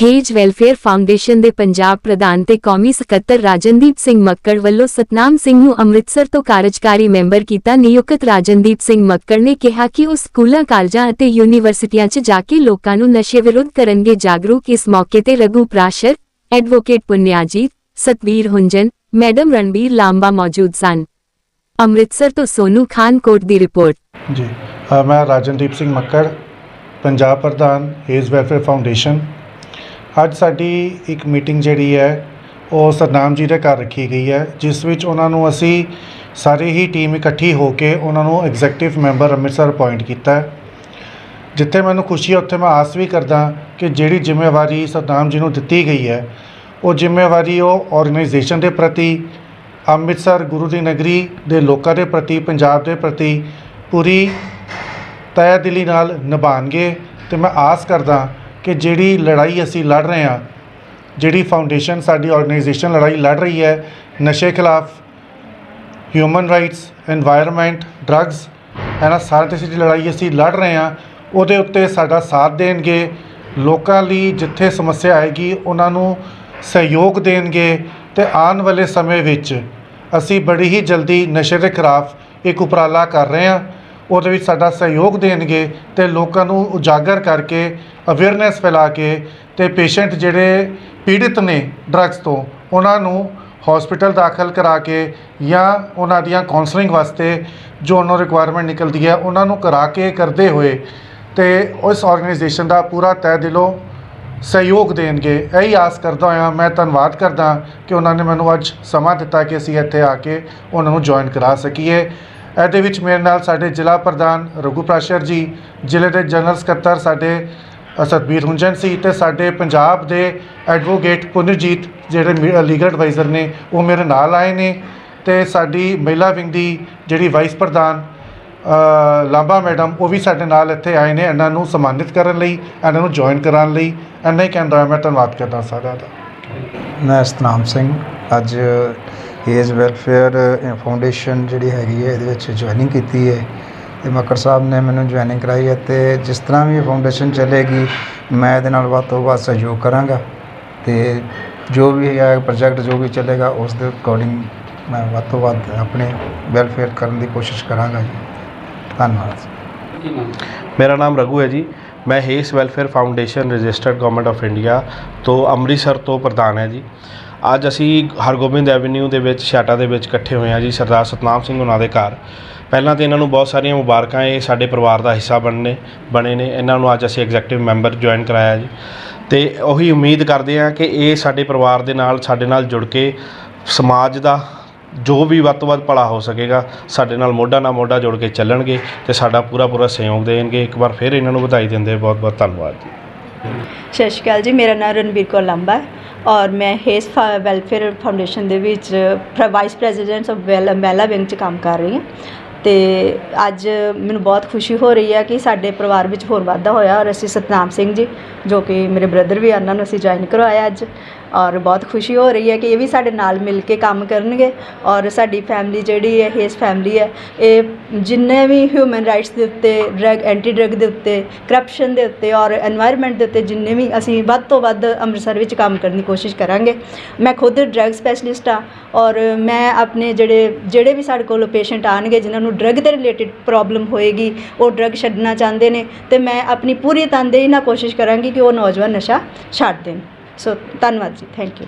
ਹੇਜ welfare foundation ਦੇ ਪੰਜਾਬ ਪ੍ਰਧਾਨ ਤੇ ਕੌਮੀ ਸਕੱਤਰ ਰਾਜਨਦੀਪ ਸਿੰਘ ਮੱਕੜ ਵੱਲੋਂ ਸਤਨਾਮ ਸਿੰਘ ਨੂੰ ਅੰਮ੍ਰਿਤਸਰ ਤੋਂ ਕਾਰਜਕਾਰੀ ਮੈਂਬਰ ਕੀਤਾ ਨਿਯੁਕਤ। ਰਾਜਨਦੀਪ ਸਿੰਘ ਮੱਕੜ ਨੇ ਕਿਹਾ ਕਿ ਉਹ ਸਕੂਲਾਂ, ਕਾਲਜਾਂ ਅਤੇ ਯੂਨੀਵਰਸਿਟੀਆਂ 'ਚ ਜਾ ਕੇ ਲੋਕਾਂ ਨੂੰ ਨਸ਼ੇ ਵਿਰੁੱਧ ਕਰਨਗੇ। ਜਾਗਰੂਕ ਇਸ ਮੌਕੇ ਤੇ ਰਘੂ ਪ੍ਰਾਸ਼ਰ, ਐਡਵੋਕੇਟ ਪੁੰਨਿਆਜੀਤ, ਸਤਵੀਰ ਹੁੰਜਨ, ਮੈਡਮ ਰਣਬੀਰ ਲਾਂਬਾ ਮੌਜੂਦ ਸਨ। ਅੰਮ੍ਰਿਤਸਰ ਤੋਂ ਸੋਨੂ ਖਾਨ ਕੋਟ ਦੀ ਰਿਪੋਰਟ। ਜੀ ਮੈਂ ਰਾਜਨਦੀਪ ਸਿੰਘ ਮੱਕੜ, ਪੰਜਾਬ ਪ੍ਰਧਾਨ ਏਜ ਵੈਲਫੇਅਰ ਫਾਊਂਡੇਸ਼ਨ ਅੱਜ ਸਾਡੀ ਇੱਕ ਮੀਟਿੰਗ ਜਿਹੜੀ ਹੈ, ਉਹ ਸਤਨਾਮ ਜੀ ਦੇ ਘਰ ਰੱਖੀ ਗਈ ਹੈ, ਜਿਸ ਵਿੱਚ ਉਹਨਾਂ ਨੂੰ ਅਸੀਂ ਸਾਰੀ ਹੀ ਟੀਮ ਇਕੱਠੀ ਹੋ ਕੇ ਉਹਨਾਂ ਨੂੰ ਐਗਜ਼ੈਕਟਿਵ ਮੈਂਬਰ ਅੰਮ੍ਰਿਤਸਰ ਅਪਾਇੰਟ ਕੀਤਾ ਜਿੱਥੇ ਮੈਨੂੰ ਖੁਸ਼ੀ ਹੈ, ਉੱਥੇ ਮੈਂ ਆਸ ਵੀ ਕਰਦਾ ਕਿ ਜਿਹੜੀ ਜ਼ਿੰਮੇਵਾਰੀ ਸਤਨਾਮ ਜੀ ਨੂੰ ਦਿੱਤੀ ਗਈ ਹੈ, ਉਹ ਜ਼ਿੰਮੇਵਾਰੀ ਉਹ ਆਰਗੇਨਾਈਜੇਸ਼ਨ ਦੇ ਪ੍ਰਤੀ, ਅੰਮ੍ਰਿਤਸਰ ਗੁਰੂ ਦੀ ਨਗਰੀ ਦੇ ਲੋਕਾਂ ਦੇ ਪ੍ਰਤੀ, ਪੰਜਾਬ ਦੇ ਪ੍ਰਤੀ ਪੂਰੀ ਤਹਿ ਦਿਲੀ ਨਾਲ ਨਿਭਾਉਣਗੇ। ਤੇ ਮੈਂ ਆਸ ਕਰਦਾ ਕਿ ਜਿਹੜੀ ਲੜਾਈ ਅਸੀਂ ਲੜ ਰਹੇ ਹਾਂ, ਜਿਹੜੀ ਫਾਊਂਡੇਸ਼ਨ ਸਾਡੀ ਆਰਗੇਨਾਈਜੇਸ਼ਨ ਲੜਾਈ ਲੜ ਰਹੀ ਹੈ, ਨਸ਼ੇ ਖਿਲਾਫ ਹਿਊਮਨ ਰਾਈਟਸ এনवायरमेंट ਡਰੱਗਸ ਇਹਨਾਂ ਸਾਰੇ ਤੇ ਜਿਹੜੀ ਲੜਾਈ ਅਸੀਂ ਲੜ ਰਹੇ ਹਾਂ, ਉਹਦੇ ਉੱਤੇ ਸਾਡਾ ਸਾਥ ਦੇਣਗੇ, ਲੋਕਾਂ ਲਈ ਜਿੱਥੇ ਸਮੱਸਿਆ ਆਏਗੀ ਉਹਨਾਂ ਨੂੰ ਸਹਿਯੋਗ ਦੇਣਗੇ ਤੇ ਆਉਣ ਵਾਲੇ ਸਮੇਂ ਵਿੱਚ ਅਸੀਂ ਬੜੀ ਹੀ ਜਲਦੀ ਨਸ਼ੇ ਦੇ ਖਿਲਾਫ ਇੱਕ ਉਪਰਾਲਾ ਕਰ ਰਹੇ ਹਾਂ, ਉਹਦੇ ਵਿੱਚ ਸਾਡਾ ਸਹਿਯੋਗ ਦੇਣਗੇ ਤੇ ਲੋਕਾਂ ਨੂੰ ਉਜਾਗਰ ਕਰਕੇ ਅਵੇਅਰਨੈਸ ਫੈਲਾ ਕੇ ਤੇ ਪੇਸ਼ੈਂਟ ਜਿਹੜੇ ਪੀੜਿਤ ਨੇ ਡਰੱਗਸ ਤੋਂ, ਉਹਨਾਂ ਨੂੰ ਹਸਪੀਟਲ ਦਾਖਲ ਕਰਾ ਕੇ ਜਾਂ ਉਹਨਾਂ ਦੀਆਂ ਕਾਉਂਸਲਿੰਗ ਵਾਸਤੇ ਜੋ ਉਹਨਾਂ ਰਿਕੁਆਇਰਮੈਂਟ ਨਿਕਲਦੀ ਹੈ, ਉਹਨਾਂ ਨੂੰ ਕਰਾ ਕੇ ਕਰਦੇ ਹੋਏ ਤੇ ਉਸ ਆਰਗੇਨਾਈਜੇਸ਼ਨ ਦਾ ਪੂਰਾ ਤਹਿ ਦਿਲੋਂ ਸਹਿਯੋਗ ਦੇਣਗੇ। ਇਹੀ ਆਸ ਕਰਦਾ ਹੋਇਆ, ਮੈਂ ਧੰਨਵਾਦ ਕਰਦਾ ਕਿ ਉਹਨਾਂ ਨੇ ਮੈਨੂੰ ਅੱਜ ਸਮਾਂ ਦਿੱਤਾ ਕਿ ਅਸੀਂ ਇੱਥੇ ਆ ਕੇ ਉਹਨਾਂ ਨੂੰ ਜੁਆਇਨ ਕਰਾ ਸਕੀਏ। ਇਹਦੇ ਵਿੱਚ ਮੇਰੇ ਨਾਲ ਸਾਡੇ ਜ਼ਿਲ੍ਹਾ ਪ੍ਰਧਾਨ ਰਘੂ ਪ੍ਰਾਸ਼ਰ ਜੀ, ਜ਼ਿਲ੍ਹੇ ਦੇ ਜਨਰਲ ਸਕੱਤਰ ਸਾਡੇ ਸਤਬੀਰ ਹੁੰਜਨ ਸੀ ਤੇ ਸਾਡੇ ਪੰਜਾਬ ਦੇ ਐਡਵੋਕੇਟ ਪੁਨਰਜੀਤ, ਜਿਹੜੇ ਲੀਗਲ ਐਡਵਾਈਜ਼ਰ ਨੇ, ਉਹ ਮੇਰੇ ਨਾਲ ਆਏ ਨੇ ਤੇ ਸਾਡੀ ਮਹਿਲਾ ਵਿੰਗ ਦੀ ਜਿਹੜੀ ਵਾਈਸ ਪ੍ਰਧਾਨ ਲਾਂਬਾ ਮੈਡਮ, ਉਹ ਵੀ ਸਾਡੇ ਨਾਲ ਇੱਥੇ ਆਏ ਨੇ, ਇਹਨਾਂ ਨੂੰ ਸਨਮਾਨਿਤ ਕਰਨ ਲਈ, ਇਹਨਾਂ ਨੂੰ ਜੁਆਇਨ ਕਰਾਉਣ ਲਈ, ਇੰਨਾ ਹੀ ਕਹਿੰਦਾ ਮੈਂ ਧੰਨਵਾਦ ਕਰਦਾ ਸਾਰਿਆਂ ਦਾ। ਮੈਂ ਸਤਨਾਮ ਸਿੰਘ, ਅੱਜ ਏਜ ਵੈਲਫੇਅਰ ਫਾਊਂਡੇਸ਼ਨ ਜਿਹੜੀ ਹੈਗੀ ਹੈ, ਇਹਦੇ ਵਿੱਚ ਜੁਆਇਨਿੰਗ ਕੀਤੀ ਹੈ। ਤੇ ਮੱਕੜ ਸਾਹਿਬ ਨੇ ਮੈਨੂੰ ਜੁਆਇਨਿੰਗ ਕਰਾਈ ਹੈ ਤੇ ਜਿਸ ਤਰ੍ਹਾਂ ਵੀ ਫਾਊਂਡੇਸ਼ਨ ਚੱਲੇਗੀ, ਮੈਂ ਇਹਦੇ ਨਾਲ ਵੱਧ ਤੋਂ ਵੱਧ ਸਹਿਯੋਗ ਕਰਾਂਗਾ ਤੇ ਜੋ ਵੀ ਹੈ ਪ੍ਰੋਜੈਕਟ ਜੋ ਵੀ ਚੱਲੇਗਾ, ਉਸ ਦੇ ਅਕੋਰਡਿੰਗ ਮੈਂ ਵੱਧ ਤੋਂ ਵੱਧ ਆਪਣੇ ਵੈਲਫੇਅਰ ਕਰਨ ਦੀ ਕੋਸ਼ਿਸ਼ ਕਰਾਂਗਾ ਜੀ। ਧੰਨਵਾਦ। ਮੇਰਾ ਨਾਮ ਰਘੂ ਹੈ ਜੀ। ਮੈਂ Hess welfare foundation, registered government of India ਤੋਂ ਅੰਮ੍ਰਿਤਸਰ ਤੋਂ ਪ੍ਰਧਾਨ ਹੈ ਜੀ। ਅੱਜ ਅਸੀਂ ਹਰਗੋਬਿੰਦ ਐਵਨਿਊ ਦੇ ਵਿੱਚ, ਛਾਟਾ ਦੇ ਵਿੱਚ ਇਕੱਠੇ ਹੋਏ ਹਾਂ ਜੀ, ਸਰਦਾਰ ਸਤਨਾਮ ਸਿੰਘ ਉਹਨਾਂ ਦੇ ਘਰ। ਪਹਿਲਾਂ ਤਾਂ ਇਹਨਾਂ ਨੂੰ ਬਹੁਤ ਸਾਰੀਆਂ ਮੁਬਾਰਕਾਂ, ਇਹ ਸਾਡੇ ਪਰਿਵਾਰ ਦਾ ਹਿੱਸਾ ਬਣਨੇ, ਬਣੇ ਨੇ। ਇਹਨਾਂ ਨੂੰ ਅੱਜ ਅਸੀਂ ਐਗਜ਼ੈਕਟਿਵ ਮੈਂਬਰ ਜੁਆਇਨ ਕਰਾਇਆ ਜੀ। ਤੇ ਉਹੀ ਉਮੀਦ ਕਰਦੇ ਹਾਂ ਕਿ ਇਹ ਸਾਡੇ ਪਰਿਵਾਰ ਦੇ ਨਾਲ, ਸਾਡੇ ਨਾਲ ਜੁੜ ਕੇ ਸਮਾਜ ਦਾ ਜੋ ਵੀ ਵੱਧ ਤੋਂ ਵੱਧ ਭਲਾ ਹੋ ਸਕੇਗਾ, ਸਾਡੇ ਨਾਲ ਮੋਢਾ ਨਾਲ ਮੋਢਾ ਜੋੜ ਕੇ ਚੱਲਣਗੇ ਤੇ ਸਾਡਾ ਪੂਰਾ ਪੂਰਾ ਸਹਿਯੋਗ ਦੇਣਗੇ। ਇੱਕ ਵਾਰ ਫਿਰ ਇਹਨਾਂ ਨੂੰ ਵਧਾਈ ਦਿੰਦੇ ਬਹੁਤ ਬਹੁਤ ਧੰਨਵਾਦ ਜੀ। ਸਤਿ ਸ਼੍ਰੀ ਅਕਾਲ ਜੀ ਮੇਰਾ ਨਾਮ ਰਣਬੀਰ ਕੌਰ ਲਾਂਬਾ ਹੈ ਔਰ ਮੈਂ ਹੇਸ ਫਾ- ਵੈਲਫੇਅਰ ਫਾਊਂਡੇਸ਼ਨ ਦੇ ਵਿੱਚ ਵਾਈਸ ਪ੍ਰੈਜ਼ੀਡੈਂਟ ਆਫ ਵੈਲ ਮਹਿਲਾ ਵਿੰਗ 'ਚ ਕੰਮ ਕਰ ਰਹੀ ਹਾਂ ਤੇ ਅੱਜ ਮੈਨੂੰ ਬਹੁਤ ਖੁਸ਼ੀ ਹੋ ਰਹੀ ਹੈ ਕਿ ਸਾਡੇ ਪਰਿਵਾਰ ਵਿੱਚ ਹੋਰ ਵਾਧਾ ਹੋਇਆ ਔਰ ਅਸੀਂ ਸਤਨਾਮ ਸਿੰਘ ਜੀ ਜੋ ਕਿ ਮੇਰੇ ਬ੍ਰਦਰ ਵੀ ਆ, ਉਹਨਾਂ ਨੂੰ ਅਸੀਂ ਜੁਆਇਨ ਕਰਵਾਇਆ ਅੱਜ। ਔਰ ਬਹੁਤ ਖੁਸ਼ੀ ਹੋ ਰਹੀ ਹੈ ਕਿ ਇਹ ਵੀ ਸਾਡੇ ਨਾਲ ਮਿਲ ਕੇ ਕੰਮ ਕਰਨਗੇ ਔਰ ਸਾਡੀ ਫੈਮਿਲੀ ਜਿਹੜੀ ਹੈ ਹੇਸ ਫੈਮਿਲੀ ਹੈ, ਇਹ ਜਿੰਨੇ ਵੀ ਹਿਊਮਨ ਰਾਈਟਸ ਦੇ ਉੱਤੇ ਡਰਗ ਐਂਟੀ ਡਰਗ ਦੇ ਉੱਤੇ ਕਰਪਸ਼ਨ ਦੇ ਉੱਤੇ ਔਰ এনवायरमेंट ਦੇ ਉੱਤੇ ਜਿੰਨੇ ਵੀ ਅਸੀਂ ਵੱਧ ਤੋਂ ਵੱਧ ਅੰਮ੍ਰਿਤਸਰ ਵਿੱਚ ਕੰਮ ਕਰਨ ਦੀ ਕੋਸ਼ਿਸ਼ ਕਰਾਂਗੇ। ਮੈਂ ਖੁਦ ਡਰਗ ਸਪੈਸ਼ਲਿਸਟ ਆ ਔਰ ਮੈਂ ਆਪਣੇ ਜਿਹੜੇ ਜਿਹੜੇ ਵੀ ਸਾਡੇ ਕੋਲ ਪੇਸ਼ੈਂਟ ਆਣਗੇ ਜਿਨ੍ਹਾਂ ਨੂੰ ਡਰਗ ਦੇ ਰਿਲੇਟਿਡ ਪ੍ਰੋਬਲਮ ਹੋਏਗੀ, ਉਹ ਡਰਗ ਛੱਡਣਾ ਚਾਹੁੰਦੇ ਨੇ ਤੇ ਮੈਂ ਆਪਣੀ ਪੂਰੀ ਤਨਦੇਹੀ ਨਾਲ ਕੋਸ਼ਿਸ਼ ਕਰਾਂਗੀ ਕਿ ਉਹ ਨੌਜਵਾਨ ਨਸ਼ਾ ਛੱਡ ਦੇਣ। ਸੋ ਧੰਨਵਾਦ ਜੀ ਥੈਂਕ ਯੂ